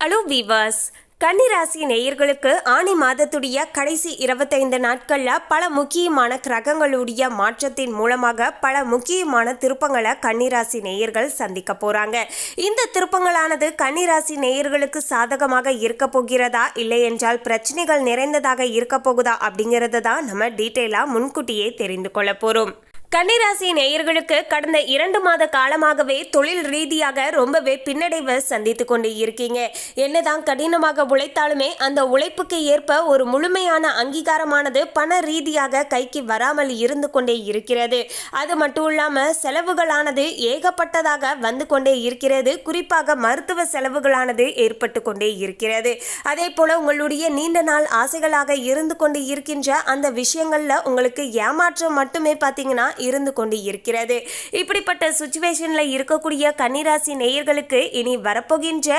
Hello viewers கன்னிராசி நேயர்களுக்கு ஆணி மாதத்துடைய கடைசி இருபத்தைந்து நாட்களில் பல முக்கியமான கிரகங்களுடைய மாற்றத்தின் மூலமாக பல முக்கியமான திருப்பங்களை கன்னிராசி நேயர்கள் சந்திக்க போகிறாங்க இந்த திருப்பங்களானது கன்னிராசி நேயர்களுக்கு சாதகமாக இருக்க போகிறதா? இல்லை என்றால் பிரச்சனைகள் நிறைந்ததாக இருக்க போகுதா? அப்படிங்கிறத தான் நம்ம டீட்டெயிலாக முன்கூட்டியே தெரிந்து கொள்ள போகிறோம் கன்னிராசி நேயர்களுக்கு கடந்த இரண்டு மாத காலமாகவே தொழில் ரீதியாக ரொம்பவே பின்னடைவை சந்தித்து கொண்டு இருக்கீங்க. என்னதான் கடினமாக உழைத்தாலுமே அந்த உழைப்புக்கு ஏற்ப ஒரு முழுமையான அங்கீகாரமானது பண ரீதியாக கைக்கு வராமல் இருந்து கொண்டே இருக்கிறது. அது மட்டும் இல்லாமல் செலவுகளானது ஏகப்பட்டதாக வந்து கொண்டே இருக்கிறது. குறிப்பாக மருத்துவ செலவுகளானது ஏற்பட்டு கொண்டே இருக்கிறது. அதே போல உங்களுடைய நீண்ட நாள் ஆசைகளாக இருந்து கொண்டு இருக்கின்ற அந்த விஷயங்களில் உங்களுக்கு ஏமாற்றம் மட்டுமே பார்த்தீங்கன்னா இருந்து கொண்டு இருக்கிறது இப்படிப்பட்ட சுச்சுவேஷனில் இருக்கக்கூடிய கன்னிராசி நேயர்களுக்கு இனி வரப்போகின்ற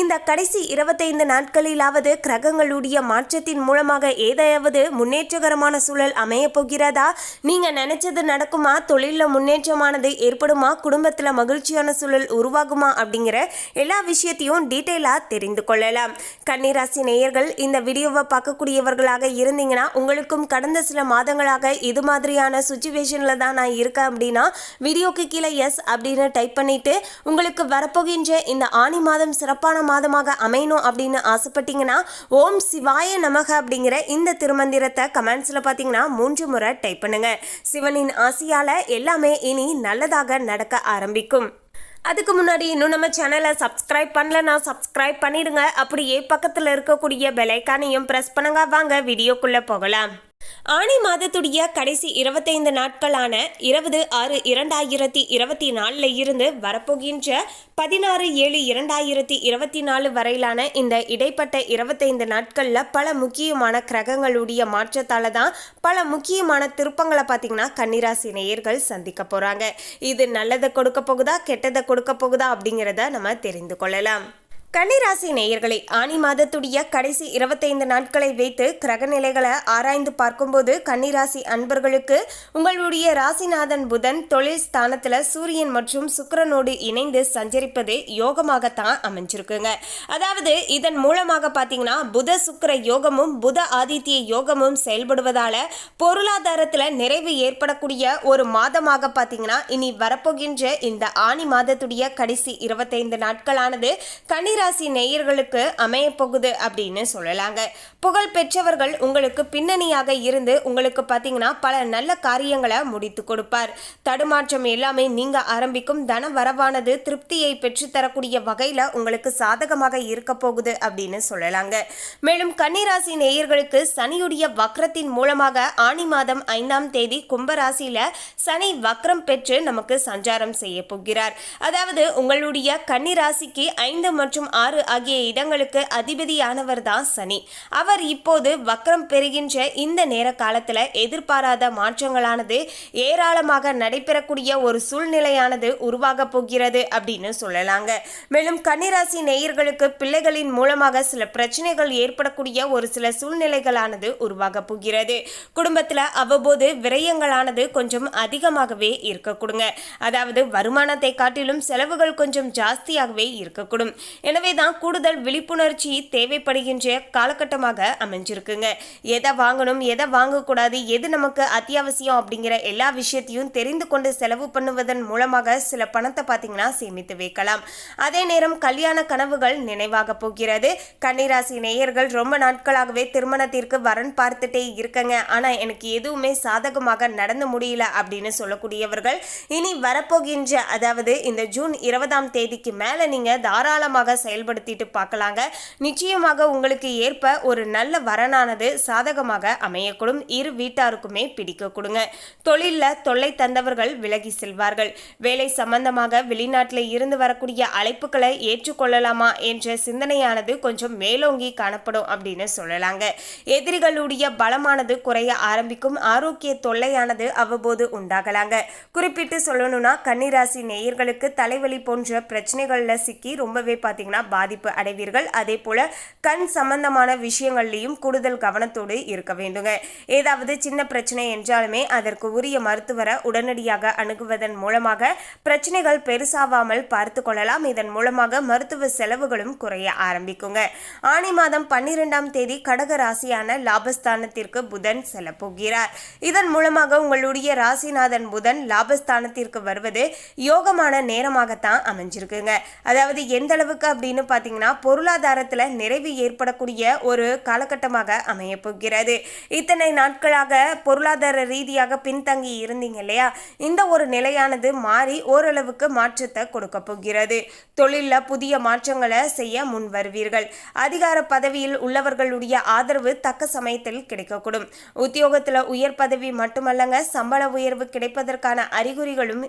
இந்த கடைசி இருபத்தைந்து நாட்களிலாவது கிரகங்களுடைய மாற்றத்தின் மூலமாக ஏதாவது முன்னேற்றகரமான சூழல் அமைய போகிறதா? நீங்க நினைச்சது நடக்குமா? தொழிலில் முன்னேற்றமானது ஏற்படுமா? குடும்பத்தில் மகிழ்ச்சியான சூழல் உருவாகுமா? அப்படிங்கிற எல்லா விஷயத்தையும் டீட்டெயிலாக தெரிந்து கொள்ளலாம். கன்னிராசி நேயர்கள் இந்த வீடியோவை பார்க்கக்கூடியவர்களாக இருந்தீங்கன்னா உங்களுக்கும் கடந்த சில மாதங்களாக இது மாதிரியான சுச்சுவேஷனில் தான் நான் இருக்கேன் அப்படின்னா வீடியோக்கு கீழே எஸ் அப்படின்னு டைப் பண்ணிவிட்டு உங்களுக்கு வரப்போகின்ற இந்த ஆணி மாதம் சிறப்பான மாதமாக அமையணும் அப்படின்னு ஆசைப்பட்டீங்கன்னா ஓம் சிவாய நமக அப்படிங்கிற இந்த திருமந்திரத்தை கமெண்ட்ஸில் பார்த்தீங்கன்னா மூன்று முறை டைப் பண்ணுங்க. சிவனின் ஆசையால் எல்லாமே இனி நல்லதாக நடக்க ஆரம்பிக்கும். அதுக்கு முன்னாடி இன்னும் நம்ம சேனலை சப்ஸ்கிரைப் பண்ணலன்னா சப்ஸ்கிரைப் பண்ணிடுங்க. அப்படியே பக்கத்தில் இருக்கக்கூடிய பெலைக்கானையும் ப்ரெஸ் பண்ணுங்க. வாங்க வீடியோக்குள்ளே போகலாம். ஆணி மாதத்துடைய கடைசி இருபத்தைந்து நாட்களான இருபது ஆறு இரண்டாயிரத்தி இருபத்தி நாலில் இருந்து வரப்போகின்ற பதினாறு ஏழு இரண்டாயிரத்தி இருபத்தி நாலு வரையிலான இந்த இடைப்பட்ட இருபத்தைந்து நாட்களில் பல முக்கியமான கிரகங்களுடைய மாற்றத்தால் தான் பல முக்கியமான திருப்பங்களை பார்த்தீங்கன்னா கன்னிராசி நேயர்கள் சந்திக்க போகிறாங்க இது நல்லதை கொடுக்க போகுதா கெட்டதை கொடுக்க போகுதா அப்படிங்கிறத நம்ம தெரிந்து கொள்ளலாம். கன்னிராசி நேயர்களை ஆணி மாதத்துடைய கடைசி இருபத்தைந்து நாட்களை வைத்து கிரகநிலைகளை ஆராய்ந்து பார்க்கும்போது கன்னிராசி அன்பர்களுக்கு உங்களுடைய ராசிநாதன் புதன் தொழில் ஸ்தானத்தில் சூரியன் மற்றும் சுக்கரனோடு இணைந்து சஞ்சரிப்பது யோகமாகத்தான் அமைஞ்சிருக்குங்க. அதாவது இதன் மூலமாக பார்த்தீங்கன்னா புத சுக்கர யோகமும் புத ஆதித்ய யோகமும் செயல்படுவதால் பொருளாதாரத்தில் நிறைவு ஏற்படக்கூடிய ஒரு மாதமாக பார்த்தீங்கன்னா இனி வரப்போகின்ற இந்த ஆணி மாதத்துடைய கடைசி இருபத்தைந்து நாட்களானது ராசி நேயர்களுக்கு அமைய போகுது அப்படின்னு சொல்லலாங்க. புகழ் பெற்றவர்கள் உங்களுக்கு பின்னணியாக இருந்து உங்களுக்கு பார்த்தீங்கன்னா பல நல்ல காரியங்களை முடித்து கொடுப்பார். தடுமாற்றம் எல்லாமே நீங்க ஆரம்பிக்கும். தன வரவானது திருப்தியை பெற்றுத்தரக்கூடிய வகையில் உங்களுக்கு சாதகமாக இருக்க போகுது அப்படின்னு சொல்லலாங்க. மேலும் கன்னிராசி நேயர்களுக்கு சனியுடைய வக்ரத்தின் மூலமாக ஆணி மாதம் ஐந்தாம் தேதி கும்பராசியில சனி வக்ரம் பெற்று நமக்கு சஞ்சாரம் செய்ய போகிறார். அதாவது உங்களுடைய கன்னிராசிக்கு ஐந்து மற்றும் ஆறு ஆகிய இடங்களுக்கு அதிபதியானவர் தான் சனி. அவர் இப்போது வக்ரம் பெறுகின்ற இந்த நேர காலத்தில் எதிர்பாராத மாற்றங்களானது ஏராளமாக நடைபெறக்கூடிய ஒரு சூழ்நிலையானது உருவாக போகிறது அப்படின்னு சொல்லலாங்க. மேலும் கன்னிராசி நேயர்களுக்கு பிள்ளைகளின் மூலமாக சில பிரச்சனைகள் ஏற்படக்கூடிய ஒரு சில சூழ்நிலைகளானது உருவாக போகிறது. குடும்பத்தில் அவ்வப்போது விரயங்களானது கொஞ்சம் அதிகமாகவே இருக்கக்கூடுங்க அதாவது வருமானத்தை காட்டிலும் செலவுகள் கொஞ்சம் ஜாஸ்தியாகவே இருக்கக்கூடும் எனவே தான் கூடுதல் விழிப்புணர்ச்சி தேவைப்படுகின்ற காலகட்டமாக அமைஞ்சிருக்குங்க. எதை வாங்கணும் எதை வாங்கக்கூடாது எது நமக்கு அத்தியாவசியம் அப்படிங்கிற எல்லா விஷயத்தையும் தெரிந்து கொண்டு செலவு பண்ணுவதன் மூலமாக சில பணத்தை பார்த்தீங்கன்னா சேமித்து வைக்கலாம். அதே நேரம் கல்யாண கனவுகள் நினைவாக போகிறது. கன்னிராசி நேயர்கள் ரொம்ப நாட்களாகவே திருமணத்திற்கு வரன் பார்த்துட்டே இருக்கங்க. ஆனால் எனக்கு எதுவுமே சாதகமாக நடந்து முடியல அப்படின்னு சொல்லக்கூடியவர்கள் இனி வரப்போகின்ற அதாவது இந்த ஜூன் இருபதாம் தேதிக்கு மேலே நீங்கள் தாராளமாக செயல்படுத்திட்டு பார்க்கலாங்க. நிச்சயமாக உங்களுக்கு ஏற்ப ஒரு நல்ல வரனானது சாதகமாக அமையக்கூடும். இரு வீட்டாருக்குமே பிடிக்க கொடுங்க. தொழிலில் தொல்லை தந்தவர்கள் விலகி செல்வார்கள். வேலை சம்பந்தமாக வெளிநாட்டில் இருந்து வரக்கூடிய அழைப்புகளை ஏற்றுக்கொள்ளலாமா என்ற சிந்தனையானது கொஞ்சம் மேலோங்கி காணப்படும் அப்படின்னு சொல்லலாங்க. எதிரிகளுடைய பலமானது குறைய ஆரம்பிக்கும். ஆரோக்கிய தொல்லையானது அவ்வப்போது உண்டாகலாங்க. குறிப்பிட்டு சொல்லணும்னா கன்னிராசி நேயர்களுக்கு தலைவலி போன்ற பிரச்சனைகளில் சிக்கி ரொம்பவே பார்த்தீங்கன்னா பார்த்தீங்கன்னா பாதிப்பு அடைவீர்கள். அதே போல கண் சம்பந்தமான விஷயங்கள்லையும் கூடுதல் கவனத்தோடு இருக்க வேண்டுங்க. ஏதாவது சின்ன பிரச்சனை என்றாலுமே அதற்கு உரிய மருத்துவரை உடனடியாக அணுகுவதன் மூலமாக பிரச்சனைகள் பெருசாவாமல் பார்த்து கொள்ளலாம். இதன் மூலமாக மருத்துவ செலவுகளும் குறைய ஆரம்பிக்குங்க. ஆணி மாதம் பன்னிரெண்டாம் தேதி கடக ராசியான லாபஸ்தானத்திற்கு புதன் செல்ல போகிறார் இதன் மூலமாக உங்களுடைய ராசிநாதன் புதன் லாபஸ்தானத்திற்கு வருவது யோகமான நேரமாகத்தான் அமைஞ்சிருக்குங்க. அதாவது எந்த அளவுக்கு அப்படின்னு பார்த்தீங்கன்னா பொருளாதாரத்தில் நிறைவு ஏற்படக்கூடிய ஒரு காலகட்டமாக அமையப்போகிறது இத்தனை நாட்களாக பொருளாதார ரீதியாக பின்தங்கி இருந்தீங்க இல்லையா? இந்த ஒரு நிலையானது மாறி ஓரளவுக்கு மாற்றத்தை கொடுக்க போகிறது. தொழிலில் புதிய மாற்றங்களை செய்ய முன் வருவீர்கள். அதிகார பதவியில் உள்ளவர்களுடைய ஆதரவு தக்க சமயத்தில் கிடைக்கக்கூடும். உத்தியோகத்தில் உயர் பதவி மட்டுமல்லங்க சம்பள உயர்வு கிடைப்பதற்கான அறிகுறிகளும்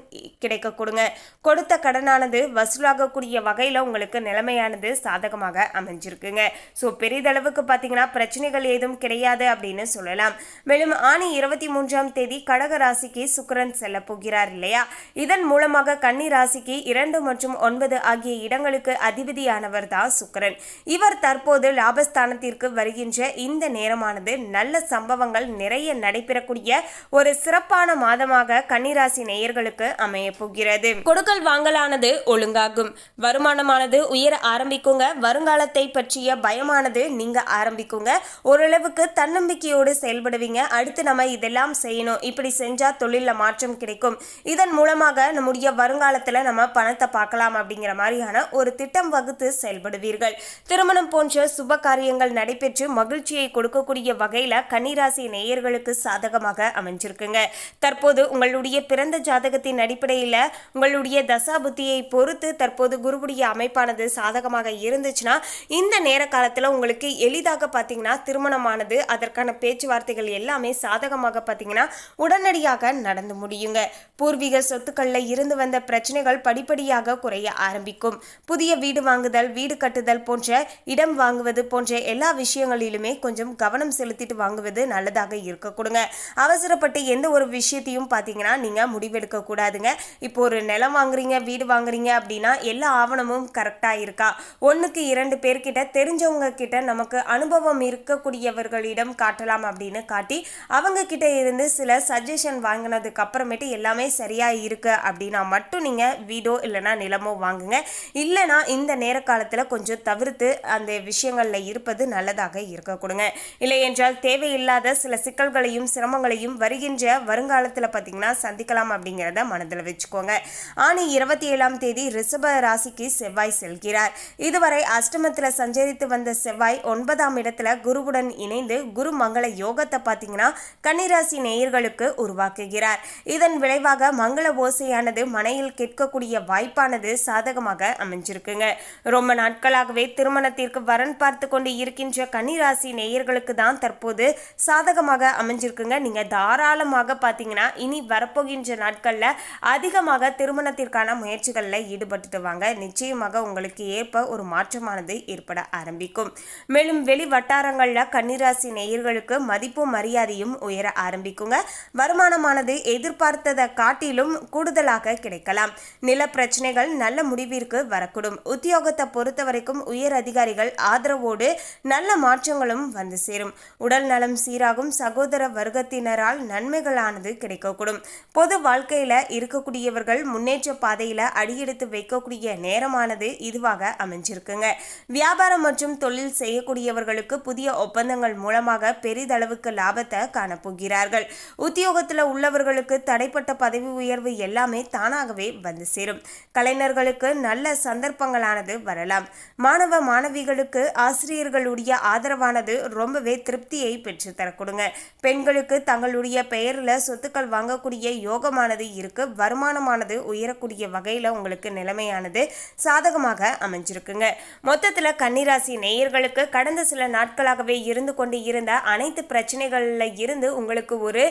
கிடைக்கக்கூடுங்க கொடுத்த கடனானது வசூலாகக்கூடிய வகையில் உங்களுக்கு நிலைமையானது சாதகமாக அமைஞ்சிருக்குங்க. ஸோ பெரிதளவுக்கு பார்த்தீங்கன்னா பிரச்சனைகள் ஏதும் கிடையாது அப்படின்னு சொல்லலாம். மேலும் ஆணி இருபத்தி மூன்றாம் தேதி கடக ராசிக்கு சுக்கரன் செல்ல போகிறார் இல்லையா? இதன் மூலமாக கன்னி ராசிக்கு இரண்டு மற்றும் ஒன்பது ஆகிய இடங்களுக்கு அதிபதியானவர் தான் சுக்கரன். இவர் தற்போது லாபஸ்தானத்திற்கு வருகின்ற இந்த நேரமானது நல்ல சம்பவங்கள் நிறைய நடைபெறக்கூடிய ஒரு சிறப்பான மாதமாக கன்னிராசி நேயர்களுக்கு அமைய போகிறது. கொடுக்கல் வாங்கலானது ஒழுங்காகும். வருமானமானது உயர ஆரம்பிக்குங்க. வருங்காலத்தை பற்றிய பயமானது நீங்க ஆரம்பிக்குங்க. ஓரளவுக்கு தன்னம்பிக்கையோடு செயல்படுவீங்க. அடுத்து நம்ம இதெல்லாம் செய்யணும். இப்படி செஞ்சா தொழிலில் மாற்றம் கிடைக்கும். இதன் மூலமாக நம்முடைய வருங்காலத்துல நம்ம பணத்தை பார்க்கலாம் அப்படிங்கிற மாதிரியான ஒரு திட்டம் வகுத்து செயல்படுவீர்கள். திருமணம் போன்ற சுப காரியங்கள் நடைபெற்று மகிழ்ச்சியை கொடுக்கக்கூடிய வகையில கன்னிராசி நேயர்களுக்கு சாதகமாக அமைஞ்சிருக்குங்க. தற்போது உங்களுடைய பிறந்த ஜாதகத்தின் அடிப்படையில் உங்களுடைய தசாபுத்தியை பொறுத்து தற்போது குருவுடைய அமைப்பானது சாதகமாக இருந்துச்சுன்னா இந்த நேர காலத்தில் உங்களுக்கு எளிதாக பார்த்தீங்கன்னா திருமணமானது அதற்கான பேச்சுவார்த்தைகள் எல்லாமே சாதகமாக பார்த்தீங்கன்னா உடனடியாக நடந்து முடியுங்க. பூர்வீக சொத்துக்களில் இருந்து வந்த பிரச்சனைகள் படிப்படியாக குறைய ஆரம்பிக்கும். புதிய வீடு வாங்குதல் வீடு கட்டுதல் போன்ற இடம் வாங்குவது போன்ற எல்லா விஷயங்களிலுமே கொஞ்சம் கவனம் செலுத்திட்டு வாங்குவது நல்லதாக இருக்க கொடுங்க. அவசரப்பட்டு எந்த ஒரு விஷயத்தையும் பார்த்தீங்கன்னா நீங்கள் முடிவெடுக்க கூடாதுங்க. இப்போ ஒரு நிலம் வாங்குறீங்க வீடு வாங்குறீங்க அப்படின்னா எல்லா ஆவணமும் கரெக்டாக இருக்கு ஒன்றுக்கு இரண்டு பேர்கிட்ட தெரிஞ்சவங்க கிட்ட நமக்கு அனுபவம் இருக்கக்கூடியவர்களிடம் காட்டலாம் அப்படின்னு காட்டி அவங்க கிட்ட இருந்து சில சஜஷன் வாங்கினதுக்கு அப்புறமேட்டு எல்லாமே சரியா இருக்கு அப்படின்னா மட்டும் நீங்க வீடோ இல்லைன்னா நிலமோ வாங்குங்க. இல்லைனா இந்த நேர காலத்தில் கொஞ்சம் தவிர்த்து அந்த விஷயங்களில் இருப்பது நல்லதாக இருக்க கொடுங்க. இல்லை என்றால் தேவையில்லாத சில சிக்கல்களையும் சிரமங்களையும் வருகின்ற வருங்காலத்தில் பார்த்தீங்கன்னா சந்திக்கலாம் அப்படிங்கிறத மனதில் வச்சுக்கோங்க. ஆணி இருபத்தி ஏழாம் தேதி ரிஷப ராசிக்கு செவ்வாய் செல்கிறார். இதுவரை அஷ்டமத்தில் சஞ்சரித்து வந்த செவ்வாய் ஒன்பதாம் இடத்துல குருவுடன் இணைந்து குரு மங்கள யோகத்தை பார்த்தீங்கன்னா கன்னிராசி நேயர்களுக்கு உருவாக்குகிறார். இதன் விளைவாக மங்கள ஓசையானது மனையில் கேட்கக்கூடிய வாய்ப்பானது சாதகமாக அமைஞ்சிருக்குங்க. ரொம்ப நாட்களாகவே திருமணத்திற்கு வரன் பார்த்து கொண்டு இருக்கின்ற கன்னிராசி நேயர்களுக்கு தான் தற்போது சாதகமாக அமைஞ்சிருக்குங்க. நீங்க தாராளமாக பார்த்தீங்கன்னா இனி வரப்போகின்ற நாட்கள்ல அதிகமாக திருமணத்திற்கான முயற்சிகளில் ஈடுபட்டுட்டு வாங்க. நிச்சயமாக உங்களுக்கு ஏற்ப ஒரு மாற்றமானது ஏற்பட ஆரம்பிக்கும். மேலும் வெளி வட்டாரங்களில் கன்னிராசி நேயர்களுக்கு மதிப்பும் மரியாதையும் உயர ஆரம்பிக்குங்க. வருமானமானது எதிர்பார்த்ததை காட்டிலும் கூடுதலாக கிடைக்கலாம். நில பிரச்சனைகள் நல்ல முடிவிற்கு வரக்கூடும். உத்தியோகத்தை பொறுத்த வரைக்கும் உயர் அதிகாரிகள் ஆதரவோடு நல்ல மாற்றங்களும் வந்து சேரும். உடல் நலம் சீராகும். சகோதர வர்க்கத்தினரால் நன்மைகளானது கிடைக்கக்கூடும். பொது வாழ்க்கையில இருக்கக்கூடியவர்கள் முன்னேற்ற பாதையில அடியெடுத்து வைக்கக்கூடிய நேரமானது இதுவாக அமைஞ்சிருக்குங்க. வியாபாரம் மற்றும் தொழில் செய்யக்கூடியவர்களுக்கு புதிய ஒப்பந்தங்கள் மூலமாக பெரிதளவுக்கு லாபத்தை காணப்போகிறார்கள். உத்தியோகத்தில் உள்ளவர்களுக்கு தடைப்பட்ட பதவி உயர்வு எல்லாமே தானாகவே வந்து சேரும். கலைஞர்களுக்கு நல்ல சந்தர்ப்பங்களானது வரலாம். மாணவ மாணவிகளுக்கு ஆசிரியர்களுடைய ஆதரவானது ரொம்பவே திருப்தியை பெற்று தரக்கூடுங்க. பெண்களுக்கு தங்களுடைய பெயரில் சொத்துக்கள் வாங்கக்கூடிய யோகமானது இருக்கு. வருமானமானது உயரக்கூடிய வகையில் உங்களுக்கு நிலைமையானது சாதகமாக அமைஞ்சிருக்குங்க. மொத்தத்தில் கன்னிராசி நேயர்களுக்கு கடந்த சில நாட்களாகவே இருந்து கொண்டு இருந்த அனைத்து பிரச்சனைகளில் இருந்து உங்களுக்கு ஒரு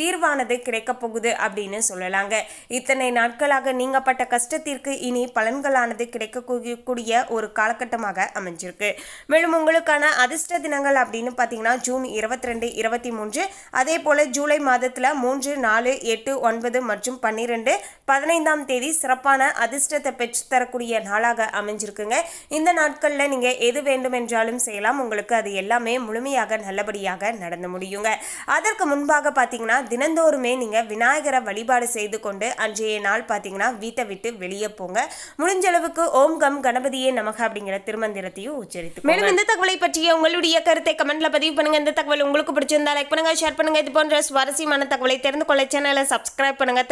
தீர்வானது கிடைக்கப் போகுது அப்படின்னு சொல்லலாங்க. இத்தனை நாட்களாக நீங்கப்பட்ட கஷ்டத்திற்கு இனி பலன்களானது கிடைக்கக்கூடிய ஒரு காலகட்டமாக அமைஞ்சிருக்கு. மேலும் உங்களுக்கான அதிர்ஷ்ட தினங்கள் அப்படின்னு பார்த்தீங்கன்னா ஜூன் இருபத்தி ரெண்டு இருபத்தி மூன்று அதே போல ஜூலை மாதத்தில் மூன்று நாலு எட்டு ஒன்பது மற்றும் பன்னிரெண்டு பதினைந்தாம் தேதி சிறப்பான அதிர்ஷ்டத்தை பெற்று தரக்கூடிய நாளாக அமை அமைஞ்சிருக்குங்க. இந்த நாட்களில் நீங்கள் எது வேண்டுமென்றாலும் செய்யலாம். உங்களுக்கு அது எல்லாமே முழுமையாக நல்லபடியாக நடந்து முடியுங்க. அதற்கு முன்பாக பார்த்தீங்கன்னா தினந்தோறுமே நீங்கள் விநாயகரை வழிபாடு செய்து கொண்டு அன்றைய நாள் பார்த்தீங்கன்னா வீட்டை விட்டு வெளியே போங்க. முடிஞ்ச அளவுக்கு ஓம் கம் கணபதியே நமக அப்படிங்கிற திருமந்திரத்தையும் உச்சரித்து மேலும் இந்த தகவலை பற்றிய உங்களுடைய கருத்தை கமெண்ட்ல பதிவு பண்ணுங்க. இந்த தகவல் உங்களுக்கு பிடிச்சிருந்தா லைக் பண்ணுங்க ஷேர் பண்ணுங்க. இது போன்ற சுவாரஸ்யமான தகவலை தெரிந்து கொள்ள சேனலை சப்ஸ்கிரைப் பண்ணுங்க.